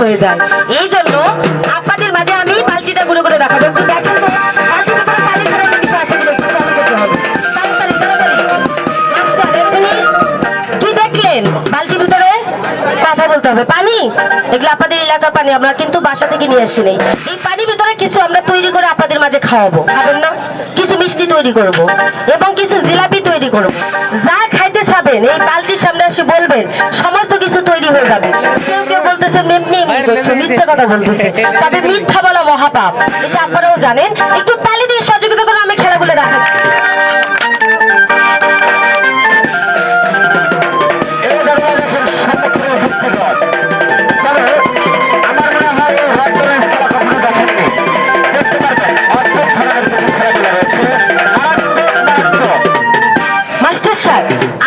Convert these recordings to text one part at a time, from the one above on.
হয়ে যায়। এই জন্য আপনাদের মাঝে আমি বালতিটা গুলো করে দেখাবো। একটু দেখেন তো পানি? এগুলো আপনাদের এলাকার পানি, আমরা কিন্তু বাসা থেকে নিয়ে আসি এই পানির ভিতরে কিছু আমরা তৈরি করে আপনাদের মাঝে খাওয়াবো। খাবেন না? কিছু মিষ্টি তৈরি করব এবং কিছু জিলাপি তৈরি করব। যা খাইতে চাবেন এই বালতির সামনে এসে বলবেন সমস্ত কিছু তৈরি হয়ে যাবে কেউ কেউ বলতেছে এমনি করছে মিথ্যা কথা বলতেছে তবে মিথ্যা বলা মহাপাপ এটা আপনারাও জানেন একটু তালি দিয়ে সহযোগিতা করে আমি খেলাগুলো। তবে আমার মনে হয় হোয়াইট খেলা কখনো দেখেননি। দেখতে পারবেন, অদ্ভুত ধরনের কিছু খেলাধুলা রয়েছে।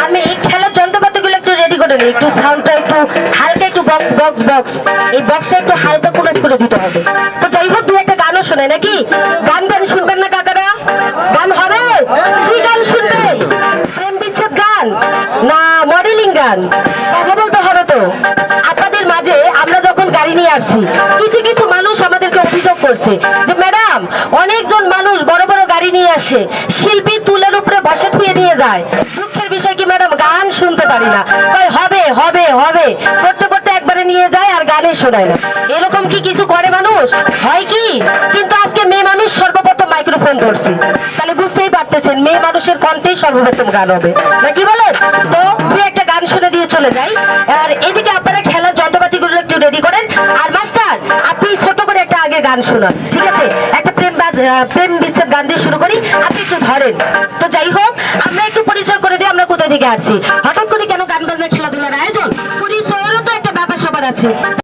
আমি খেলার যন্ত্রপাতিগুলো একটু রেডি করে নিই। একটু সাউন্ডটা একটু হালকা একটু বক্স বক্স বক্স এই বক্সটা একটু হালকা কোলাজ করে দিতে হবে। তো যাই হোক দু একটা গানও শোনে নাকি? গান গান শুনবেন না কাকারা? গান হবে? কি গান শুনবেন প্রেম বিচ্ছেদ গান? না মডেলিং গান। কথা বলতে হবে তো। আপনাদের মাঝে আমরা যখন গাড়ি নিয়ে আসছি, কিছু কিছু মানুষ আমাদেরকে অভিযোগ করছে যে, ম্যাডাম, অনেকজন মানুষ বড় বড় গাড়ি নিয়ে আসে। শিল্পী তুলের উপরে বসে থুয়ে নিয়ে যায় দুঃখের বিষয় কি ম্যাডাম গান শুনতে পারি না। কয় হবে হবে হবে। করতে করতে একবারে নিয়ে যায় আর গানে শোনায় না। এরকম কি কিছু করে মানুষ? হয় কি? কিন্তু আজকে মেয়ে মানুষ সর্বপ্রথম মাইক্রোফোন ধরছি। তাহলে বুঝতেই পারতেছেন, মেয়ে মানুষের কণ্ঠেই সর্বপ্রথম গান হবে। নাকি বলেন? তো তুই একটা গান শুনে দিয়ে চলে যাই। আর এদিকে আপনারা খেলার যন্ত্রপাতিগুলো একটু রেডি করেন। আর মাস্টার, আপনি ছোট করে একটা আগে গান শোনান। ঠিক আছে? একটা প্রেম প্রেম বিচ্ছেদ গান দিয়ে শুরু করি। আপনি একটু ধরেন। তো যাই হোক আমরা একটু পরিচয় করে দিই আমরা কোথা থেকে আসছি হঠাৎ করে কেন গান বাজনা খেলাধুলার আয়োজন? পরিচয়েরও তো একটা ব্যাপার সবার আছে।